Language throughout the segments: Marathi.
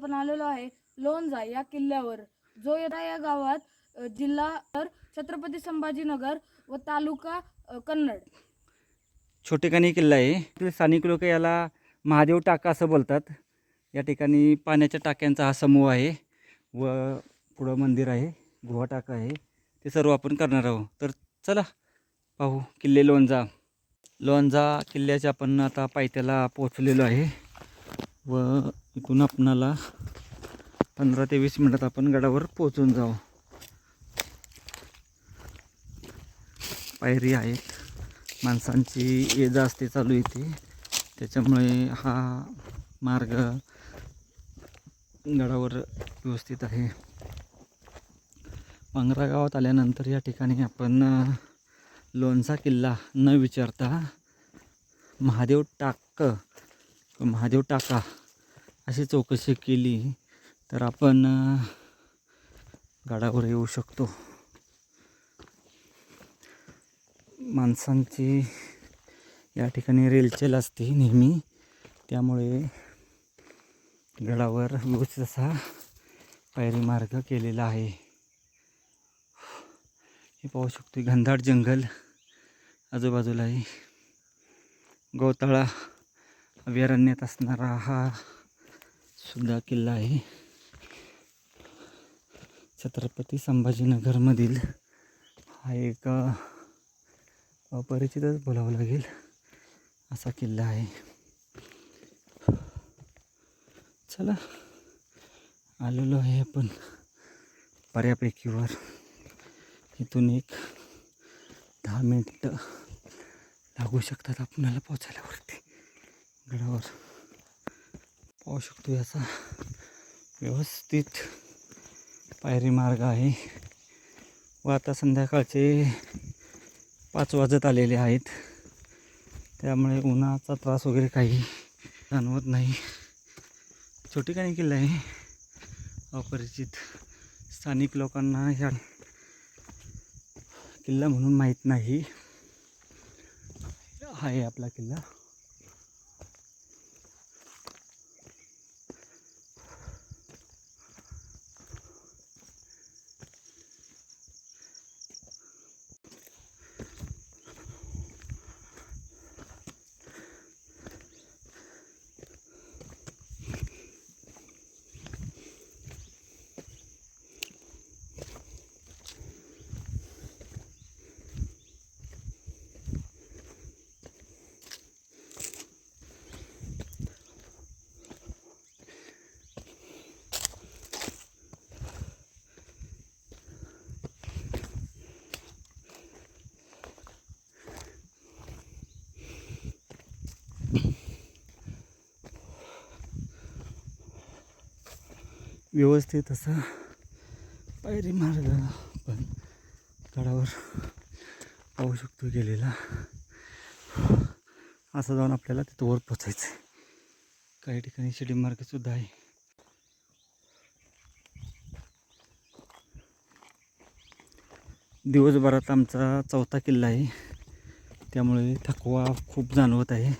आपण आलेलो आहे. लोणजा या किल्ल्यावर. जो येता या गावात जिल्हा तर छत्रपती संभाजीनगर व तालुका कन्नड. छोटेखानी किल्ला आहे. स्थानिक लोक याला महादेव टाका असं बोलतात. या ठिकाणी पाण्याच्या टाक्यांचा हा समूह आहे. व पुढं मंदिर आहे गुहा टाका आहे. ते सर्व आपण करणार आहोत. तर चला पाहू किल्ले लोणजा. लोणजा किल्ल्याच्या आपण आता पायथ्याला पोचलेलो आहे. व तिथून आपणाला पंधरा ते वीस मिनटात आपण गडावर पोचून जाऊ. पायरी आहेत. माणसांची ये जा असते चालू इथे त्याच्यामुळे हा मार्ग गडावर व्यवस्थित आहे. पांगरा गावात आल्यानंतर या ठिकाणी आपण लोणचा किल्ला न विचारता महादेव टाक महादेव टाका अशी चौकशी केली तर आपण गाडावर गडावर येऊ शकतो. माणसांची या ठिकाणी रेलचेल असते नेहमी. त्यामुळे गडावर व्यवस्थित असा पायरी मार्ग केलेला आहे. हे पाहू शकतो घनदाट जंगल आजूबाजूला आहे अभयारण्यात असणारा हा सुद्धा किल्ला आहे. छत्रपती संभाजीनगरमधील हा एक अपरिचितच बोलावं लागेल असा किल्ला आहे. चला आलेलो आहे आपण पर्यापैकीवर इथून एक दहा मिनटं लागू शकतात आपणाला पोचायला वरती गडावर. पाहू शकतो याचा व्यवस्थित पायरी मार्ग आहे. व आता संध्याकाळचे पाच वाजत आलेले आहेत. त्यामुळे उन्हाचा त्रास वगैरे काही जाणवत नाही. छोटी काही किल्ला आहे? अपरिचित स्थानिक लोकांना ह्या किल्ला म्हणून माहीत नाही. हा आहे आपला किल्ला. व्यवस्थित असा पायरी मार्ग आपण गडावर पाहू शकतो गेलेला. असं जाऊन आपल्याला तिथं वर पोचायचं आहे काही ठिकाणी शिडी मार्गसुद्धा आहे. दिवसभरात आमचा चौथा किल्ला आहे. त्यामुळे थकवा खूप जाणवत आहे.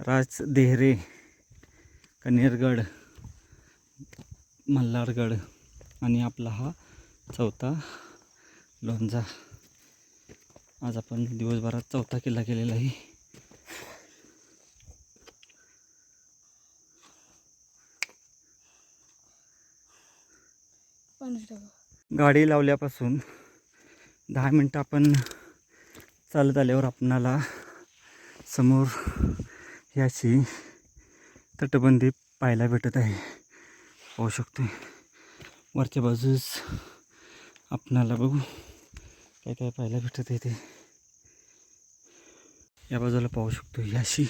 राज देहरे कनेरगड मल्हारगड आणि आपला हा चौथा लोणचा. आज आपण दिवसभरात चौथा किल्ला केलेला आहे. गाडी लावल्यापासून दहा मिनटं आपण चालत आल्यावर आपणाला समोर अशी तटबंदी पाहायला भेटत आहे. पाहू शकतो. वरच्या बाजूस आपणाला बघू काय काय पाहायला भेटत आहे ते. या बाजूला पाहू शकतो याशी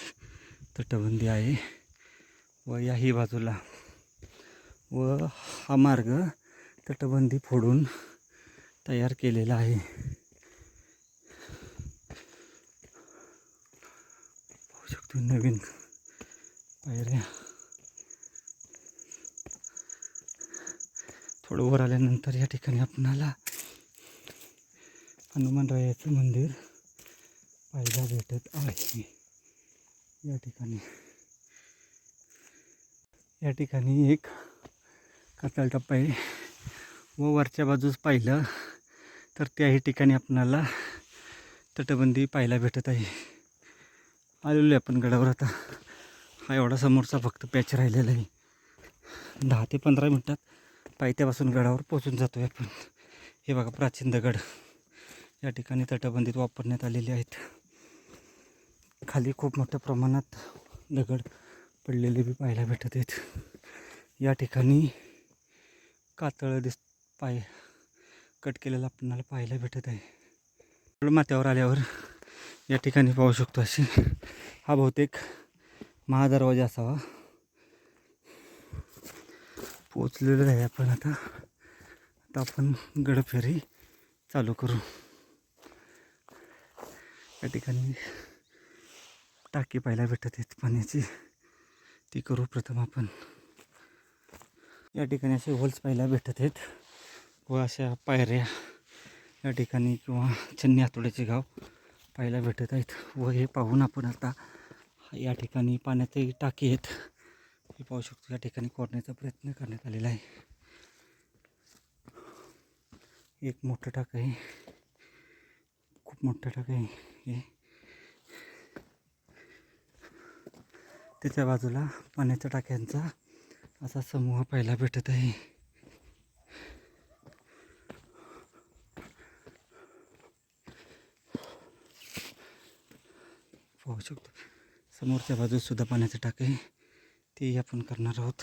तटबंदी आहे व याही बाजूला व हा मार्ग तटबंदी फोडून तयार केलेला आहे. पाहू शकतो नवीन पायऱ्या. थोडं वर आल्यानंतर या ठिकाणी आपणाला हनुमानरायाचं मंदिर पाहायला भेटत आहे. या ठिकाणी. या ठिकाणी एक कातळ टप्पा आहे. व वरच्या बाजूस पाहिलं तर त्याही ठिकाणी आपणाला तटबंदी पाहायला भेटत आहे. आलेलो आहे आपण गडावर आता. हा एवढा समोरचा फक्त पॅच राहिलेला आहे. दहा ते पंधरा मिनटात पायथ्यापासून गडावर पोचून जातो आहे आपण. हे बघा प्राचीन दगड. या ठिकाणी तटबंदीत वापरण्यात आलेले आहेत. खाली खूप मोठ्या प्रमाणात दगड पडलेले बी पाहायला भेटत आहेत. या ठिकाणी कातळ दिस पाय कट केलेलं आपल्याला पाहायला भेटत आहे. माथ्यावर आल्यावर या ठिकाणी पाहू शकतो अशी. हा बहुतेक महादरवाजा असावा. पोचलेलं आहे आपण आता. आता आपण गडफेरी चालू करू. या ठिकाणी टाकी पाहायला भेटत आहेत पाण्याची. ती करू प्रथम आपण. या ठिकाणी असे होल्स पाहायला भेटत आहेत. व अशा पायऱ्या या ठिकाणी किंवा चन्नी हातोड्याचे गाव पाहायला भेटत आहेत. व हे पाहून आपण आता या ठिकाणी पाण्यातही टाकी आहेत. हे पाहू शकतो या ठिकाणी कोरण्याचा प्रयत्न करण्यात आलेला आहे. एक मोठं टाक आहे. खूप मोठं टाक आहे हे. त्याच्या बाजूला पाण्याच्या टाक्यांचा असा समूह पाहायला भेटत आहे. पाहू शकतो. समोरच्या बाजूसुद्धा पाण्याचं टाक आहे. तेही आपण करणार आहोत.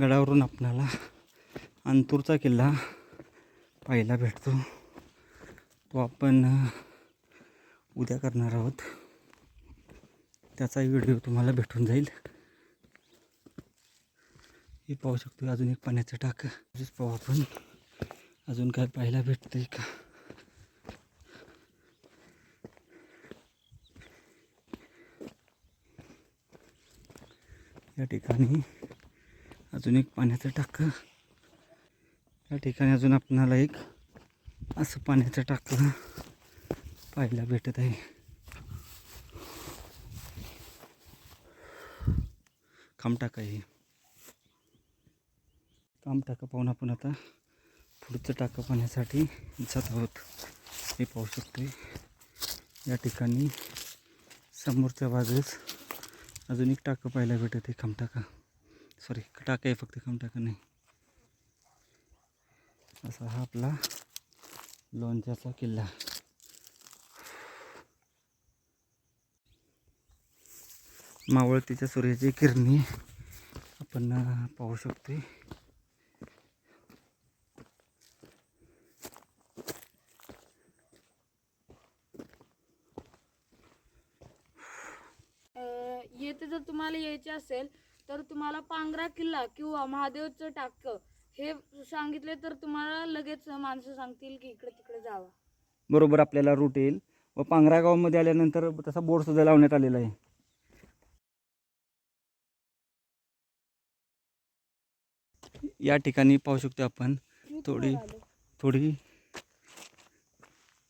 गडावरून आपणाला अंतूरचा किल्ला पाहायला भेटतो. तो आपण उद्या करणार आहोत. त्याचाही व्हिडिओ तुम्हाला भेटून जाईल. हे पाहू शकतो अजून एक पाण्याचं टाक. पाहू आपण. अजून काय पाहायला भेटतंय का? या ठिकाणी. अजून एक पाण्याचं टाकं. या ठिकाणी अजून आपणाला एक असं पाण्याचं टाकं पाहायला भेटत आहे. खामटाक आहे हे. पाहून आपण आता पुढचं टाकं पाण्यासाठी जात आहोत. हे पाहू शकतो या ठिकाणी समोरच्या बाजूस अजून एक टाकं पाहायला भेटत आहे खमटाका सॉरी टाकं आहे फक्त खमटाका नाही. असा हा आपला लोणच्याचा किल्ला. मावळतीच्या सूर्याची किरणी आपण पाहू शकतोय. इथे जर तुम्हाला यायचे असेल तर तुम्हाला पांगरा किल्ला किंवा महादेवचं टाक हे सांगितले तर तुम्हाला लगेच माणसं सांगतील की इकडे तिकडे जावा. बरोबर आपल्याला रूट येईल. व पांगरा गावामध्ये आल्यानंतर तसा बोर्ड सुद्धा लावण्यात आलेला आहे. या ठिकाणी पाहू शकतो आपण थोडी थोडी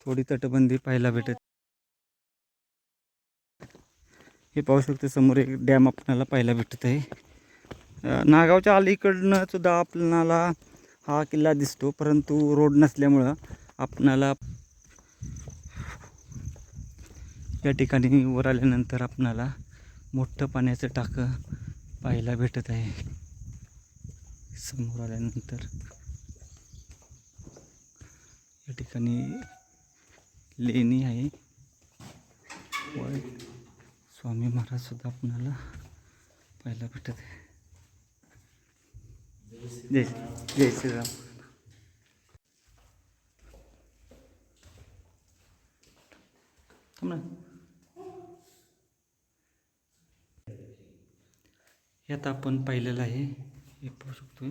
थोडी तटबंदी पाहायला भेटत. हे पाहू शकतो समोर एक डॅम आपल्याला पाहायला भेटत आहे. नागावच्या अलीकडनं सुद्धा आपल्याला हा किल्ला दिसतो परंतु रोड नसल्यामुळं आपणाला या ठिकाणी वर आल्यानंतर आपणाला मोठं पाण्याचं टाकं पाहायला भेटत आहे. समोर आल्यानंतर या ठिकाणी लेणी आहे. व स्वामी महाराजसुद्धा आपणाला पाहायला भेटत आहे. जय जय श्रीराम यात ना. आपण पाहिलेलं आहे हे पाहू शकतो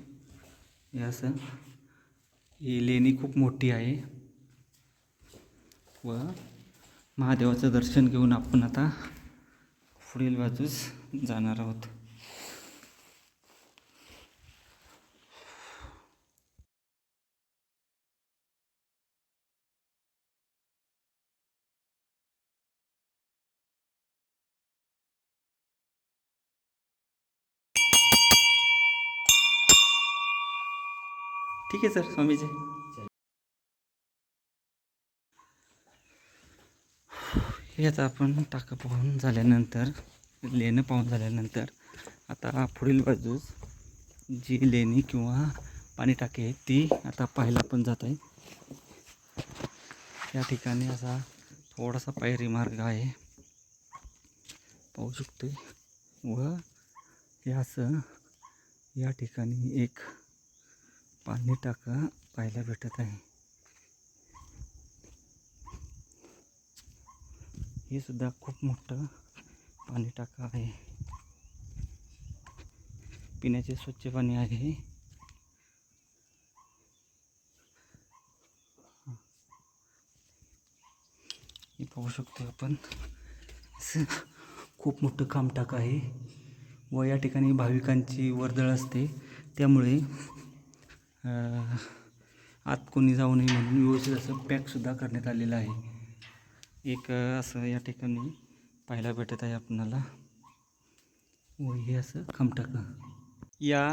हे असं ही लेणी खूप मोठी आहे. व महादेवाचं दर्शन घेऊन आपण आता पुढील बाजूस जाणार आहोत. ठीक आहे सर स्वामीजी. हे आता आपण टाका पाहून झाल्यानंतर लेणं पाहून झाल्यानंतर आता पुढील बाजूस जी लेणी किंवा पाणी टाकी आहे ती आता पाहायला पण जात आहे. या ठिकाणी असा थोडासा पायरी मार्ग आहे. पाहू शकतो. व हे असं या ठिकाणी एक पाणी टाका पाहायला भेटत आहे. हे सुद्धा खूप मोठं पाणी टाका आहे. पिण्याचे स्वच्छ पाणी आहे. हे पाहू शकतो आपण. खूप मोठं कामटाक आहे. व या ठिकाणी भाविकांची वर्दळ असते. त्यामुळे आत कोणी जाऊ नये म्हणून व्यवस्थित असं पॅकसुद्धा करण्यात आलेलं आहे. एक असं या ठिकाणी पाहायला भेटत आहे आपणाला. व हे असं खमटाकं. या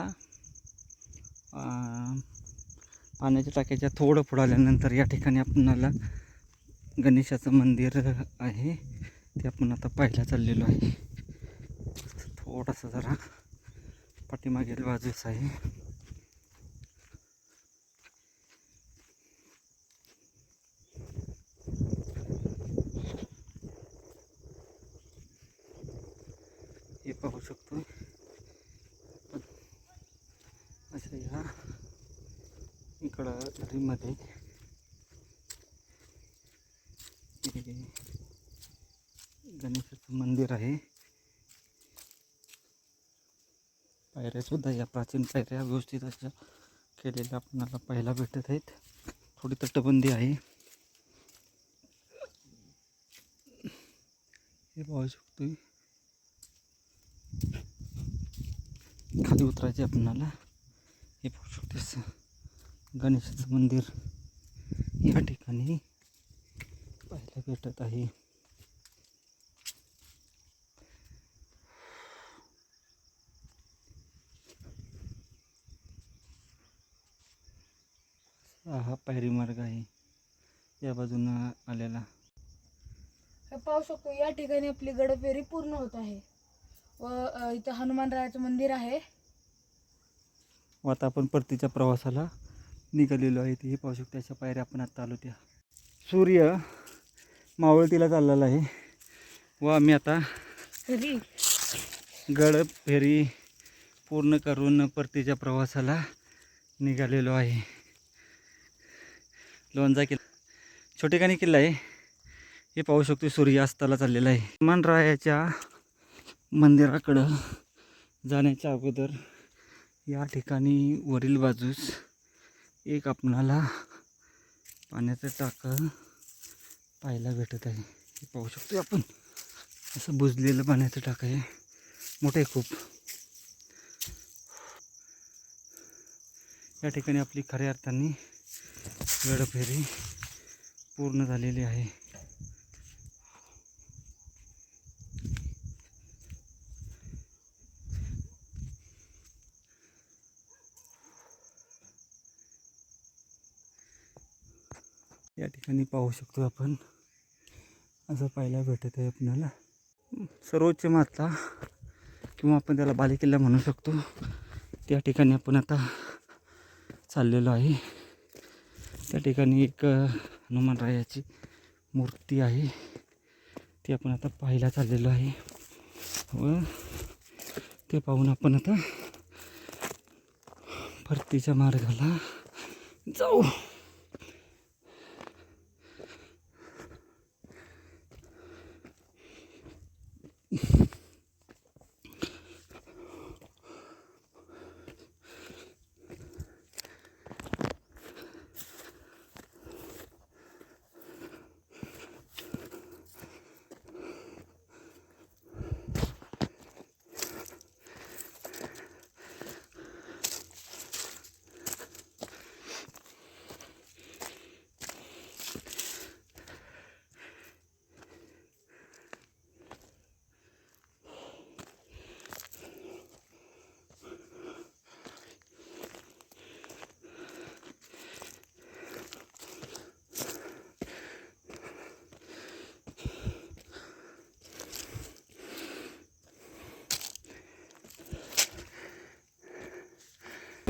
पाण्याच्या टाक्याच्या थोडं पुढं आल्यानंतर या ठिकाणी आपणाला गणेशाचं मंदिर आहे. ते आपण आता पाहायला चाललेलो आहे. थोडासा जरा पाठीमागील बाजूस आहे. हे पाहू शकतो. अशा असं या इकडं नदीमध्ये गणेशाचं मंदिर आहे. पायऱ्यासुद्धा या प्राचीन पायऱ्या व्यवस्थित अशा केलेल्या आपणाला पाहायला भेटत आहेत. थोडी तटबंदी आहे. हे पाहू शकतोय. खाली उतरायचे आपणाला हे पाहू शकतेस गणेशाचं मंदिर या ठिकाणी पाहायला भेटत आहे. हा पायरी मार्ग आहे. या बाजूनं आलेला. हे पाहू शकतो या ठिकाणी आपली गडफेरी पूर्ण होत आहे. व इथं हनुमानरायाचं मंदिर आहे. व आता आपण परतीच्या प्रवासाला निघालेलो आहे. ते हे पाहू शकतो अशा पायऱ्या आपण आता आलो त्या. सूर्य मावळतीला चाललेला आहे. व आम्ही आता गड फेरी पूर्ण करून परतीच्या प्रवासाला निघालेलो आहे. लोणचा किल्ला छोटेखानी किल्ला आहे. हे पाहू शकतो सूर्य अस्ताला चाललेला आहे. हनुमानरायाच्या मंदिराकडं जाण्याच्या अगोदर या ठिकाणी वरील बाजूस एक आपणाला पाण्याचं टाकं पाहायला भेटत आहे. हे पाहू शकतो आपण. असं बुजलेलं पाण्याचं टाकं आहे. मोठं आहे खूप. या ठिकाणी आपली खऱ्या अर्थाने वेळफेरी पूर्ण झालेली आहे. या ठिकाणी पाहू शकतो आपण. असं पाहायला भेटत आहे आपल्याला. सर्वोच्च माता किंवा आपण त्याला बालेकिल्ला म्हणू शकतो. त्या ठिकाणी आपण आता चाललेलो आहे. त्या ठिकाणी एक हनुमानरायाची मूर्ती आहे. ती आपण आता पाहायला चाललेलो आहे. व ते पाहून आपण आता परतीच्या मार्गाला जाऊ.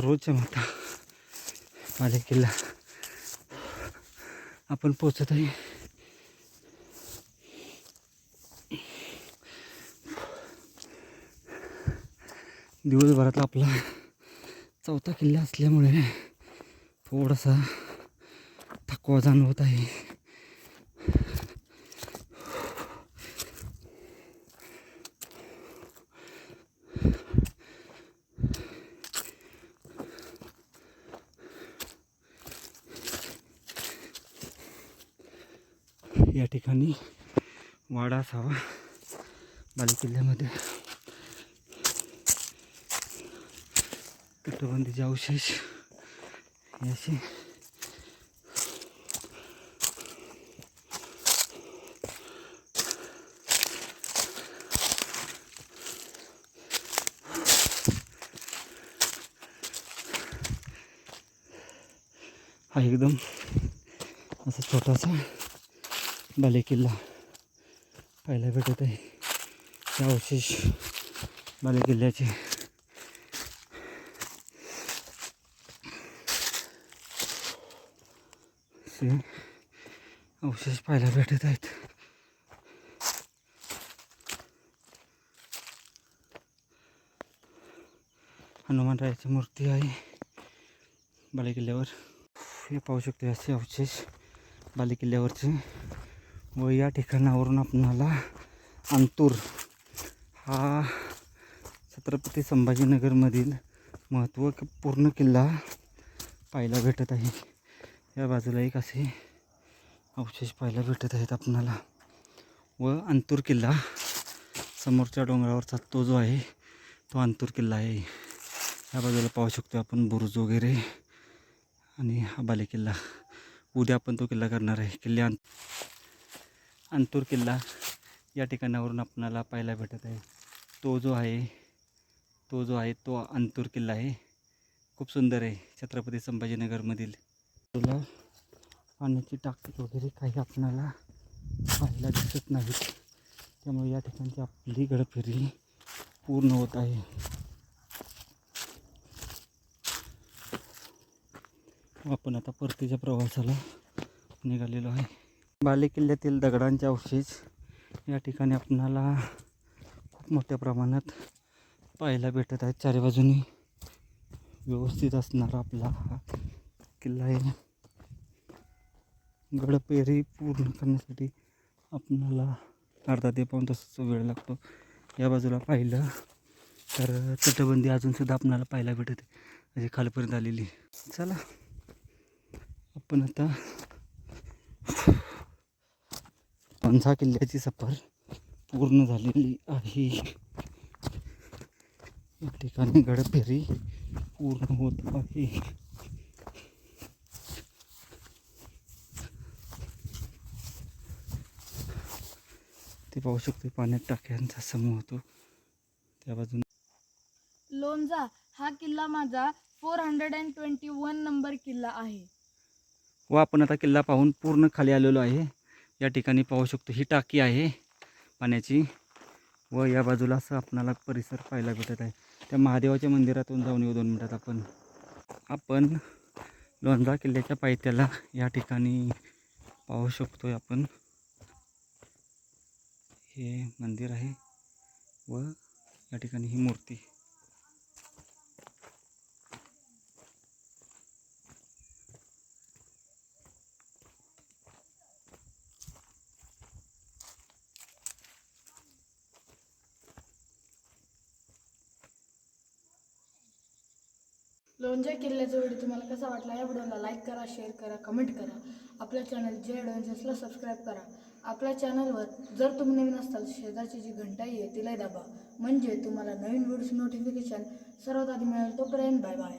रोजच्या माता माझ्या किल्ला. आपण पोचत आहे. दिवसभरात आपला चौथा किल्ला असल्यामुळे थोडासा थकवा जाणवत आहे. ठिकाणी वाडा असावा बालेकिल्ल्यामध्ये तटबंदीचे अवशेष. असे. हा एकदम असा छोटासा बालेकिल्ला पाहायला भेटत आहे. हे अवशेष बालेकिल्ल्याचे असे अवशेष पाहायला भेटत आहेत. हनुमानरायाची मूर्ती आहे बालेकिल्ल्यावर हे पाहू शकतो असे अवशेष बालेकिल्ल्यावरचे व या ठिकाणावरून आपणाला अंतूर हा छत्रपती संभाजीनगरमधील महत्त्वपूर्ण किल्ला पाहायला भेटत आहे. या बाजूला एक असे अवशेष पाहायला भेटत आहेत आपणाला. व अंतूर किल्ला समोरच्या डोंगरावरचा तो जो आहे तो अंतूर किल्ला आहे. या बाजूला पाहू शकतो आपण बुरुज वगैरे आणि हा बालेकिल्ला. उद्या आपण तो किल्ला करणार आहे. किल्ले अंतूर किल्ला या ठिकाणावरून आपणाला पाहायला भेटत आहे. तो जो आहे तो जो आहे तो अंतूर किल्ला आहे. खूप सुंदर आहे. छत्रपती संभाजीनगरमधील तुला पाण्याची टाकी वगैरे काही आपणाला पाहायला दिसत नाहीत. त्यामुळे या ठिकाणची आपली गडफेरी पूर्ण होत आहे. आपण आता परतीच्या प्रवासाला निघालेलो आहे. बाले किल्ल्यातील दगडांचे अवशेष या ठिकाणी आपणाला खूप मोठ्या प्रमाणात पाहायला भेटत आहेत. चारी बाजूनी व्यवस्थित असणारा आपला हा किल्ला आहे. गडपेरी पूर्ण करण्यासाठी आपणाला अर्धा ते पाऊन तासाचा वेळ लागतो. या बाजूला पाहिलं तर तटबंदी अजूनसुद्धा आपणाला पाहायला भेटते म्हणजे खालपर्यंत आलेली चला आपण आता पंचा किल्ल्याची सफर पूर्ण झालेली आहे. या ठिकाणी गडफेरी पूर्ण होत आहे. ते पाहू शकतो पाण्यात टाक्यांचा समूह होतो. त्या बाजूने लोणचा हा किल्ला माझा four hundred and twenty one number किल्ला आहे. व आपण आता किल्ला पाहून पूर्ण खाली आलेलो आहे. या ठिकाणी पाहू शकतो. ही टाकी आहे पाण्याची व या बाजूला असं आपणाला परिसर पाहायला भेटत आहे. त्या महादेवाच्या मंदिरातून जाऊन येऊ दोन मिनटात आपण. आपण लोणजा किल्ल्याच्या पायथ्याला या ठिकाणी पाहू शकतो आपण. हे मंदिर आहे व या ठिकाणी ही मूर्ती. लोणच्या किल्ल्याचा व्हिडिओ तुम्हाला कसा वाटला या व्हिडिओला लाईक करा शेअर करा कमेंट करा. आपल्या चॅनल जे ॲडव्हेंचर्सला सबस्क्राईब करा. आपल्या चॅनलवर जर तुम्ही नवीन असाल शेजारची जी घंटाई आहे तिलाही दाबा. म्हणजे तुम्हाला नवीन व्हिडिओचं नोटिफिकेशन सर्वात आधी मिळेल. तोपर्यंत बाय बाय